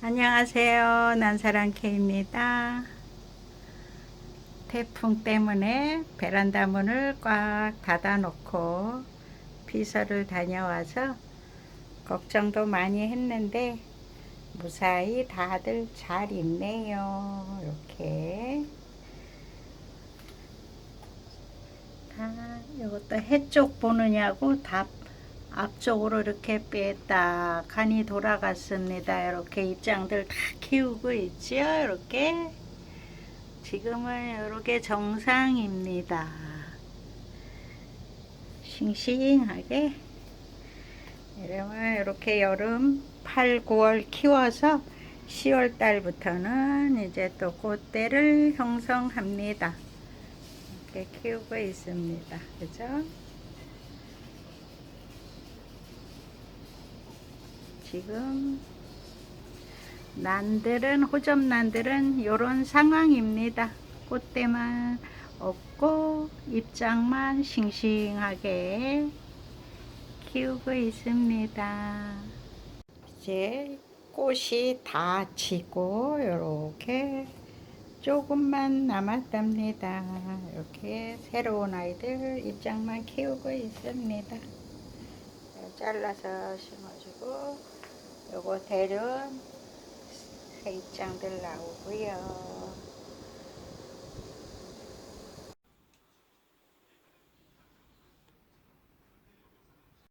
안녕하세요. 난사랑케입니다. 태풍 때문에 베란다 문을 꽉 닫아놓고 피서를 다녀와서 걱정도 많이 했는데 무사히 다들 잘 있네요. 이렇게 다 이것도 해쪽 보느냐고 다 앞쪽으로 이렇게 뺐다 간이 돌아갔습니다. 이렇게 입장들 다 키우고 있죠. 이렇게 지금은 이렇게 정상입니다. 싱싱하게 이러면 이렇게 여름 8, 9월 키워서 10월 달부터는 이제 또 꽃대를 형성합니다. 이렇게 키우고 있습니다. 그죠? 지금 난들은 호접 난들은 이런 상황입니다. 꽃대만 없고 입장만 싱싱하게 키우고 있습니다. 이제 꽃이 다 지고 이렇게 조금만 남았답니다. 이렇게 새로운 아이들 입장만 키우고 있습니다. 잘라서 심어주고 요거 대륜 새 입장들 나오고요.